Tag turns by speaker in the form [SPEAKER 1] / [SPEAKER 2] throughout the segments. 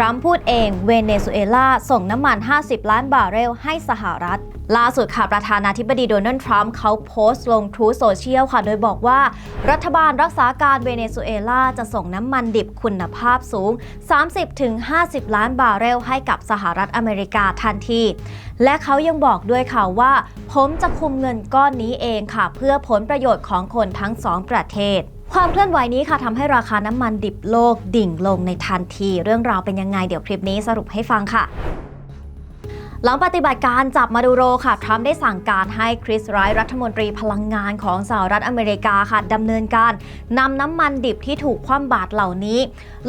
[SPEAKER 1] รัมป์พูดเองเวเนซุเอลาส่งน้ำมัน 50 ล้านบาร์เรลให้สหรัฐ ล่าสุดค่ะประธานาธิบดีโดนัลด์ทรัมป์เขาโพสต์ลงทรูโซเชียลค่ะ โดยบอกว่า รัฐบาลรักษาการเวเนซุเอลาจะส่งน้ำมันดิบคุณภาพสูง 30-50 ล้านบาร์เรลให้กับสหรัฐอเมริกาทันทีและเขายังบอกด้วยค่ะว่า ผมจะคุมเงินก้อนนี้เองค่ะ เพื่อผลประโยชน์ของคนทั้งสองประเทศ ความเคลื่อนไหวนี้ค่ะทำให้ราคาน้ำมันดิบโลกดิ่งลงในทันที เรื่องราวเป็นยังไงเดี๋ยวคลิปนี้สรุปให้ฟังค่ะหลังปฏิบัติการจับมาดูโรค่ะ ทรัมป์ได้สั่งการให้คริสไรท์รัฐมนตรีพลังงานของสหรัฐอเมริกาค่ะดำเนินการนำน้ำมันดิบที่ถูกคว่ำบาตรเหล่านี้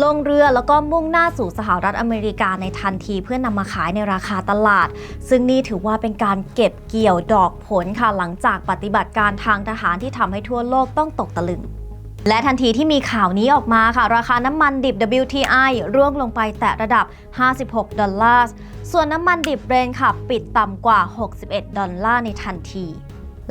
[SPEAKER 1] ลงเรือแล้วก็มุ่งหน้าสู่สหรัฐอเมริกาในทันทีเพื่อนำมาขายในราคาตลาด ซึ่งนี่ถือว่าเป็นการเก็บเกี่ยวดอกผลค่ะหลังจากปฏิบัติการทางทหารที่ทำให้ทั่วโลกต้องตกตะลึง และทันทีที่มีข่าวนี้ออกมาค่ะ ราคาน้ำมันดิบ WTI ร่วงลงไปแตะระดับ 56 ดอลลาร์ ส่วนน้ำมันดิบเบรนท์ค่ะ ปิดต่ำกว่า 61 ดอลลาร์ในทันที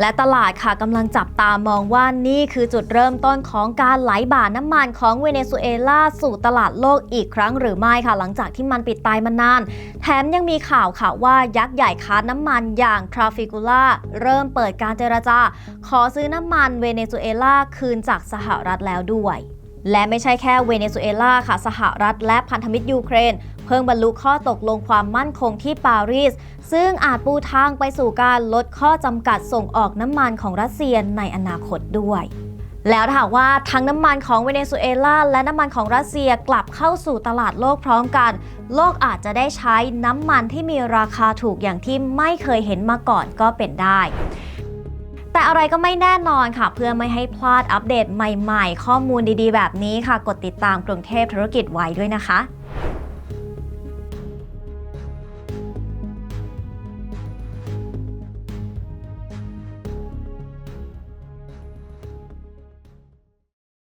[SPEAKER 1] และตลาดค่ะกำลังจับตามองว่านี่คือจุดเริ่มต้นของการไหลบ่าน้ำมันของเวเนซุเอลาสู่ตลาดโลกอีกครั้งหรือไม่ค่ะ หลังจากที่มันปิดตายมานาน แถมยังมีข่าวค่ะว่ายักษ์ใหญ่ค้าน้ำมันอย่างทราฟิกูล่าเริ่มเปิดการเจรจา ขอซื้อน้ำมันเวเนซุเอลาคืนจากสหรัฐแล้วด้วย และไม่ใช่แค่เวเนซุเอลาค่ะ สหรัฐและพันธมิตรยูเครน เพิ่งบรรลุข้อตกลงความมั่นคงที่ปารีส ซึ่งอาจปูทางไปสู่การลดข้อจำกัดส่งออกน้ำมันของรัสเซียในอนาคตด้วยแล้วถ้าหากว่าทั้งน้ำมันของเวเนซุเอลาและน้ำมันของรัสเซียกลับเข้าสู่ตลาดโลกพร้อมกัน โลกอาจจะได้ใช้น้ำมันที่มีราคาถูกอย่างที่ไม่เคยเห็นมาก่อนก็เป็นได้ แต่อะไรก็ไม่แน่นอนค่ะ เพื่อไม่ให้พลาดอัปเดตใหม่ ๆ ข้อมูลดีๆ แบบนี้ค่ะ กดติดตามกรุงเทพธุรกิจไว้ด้วยนะคะ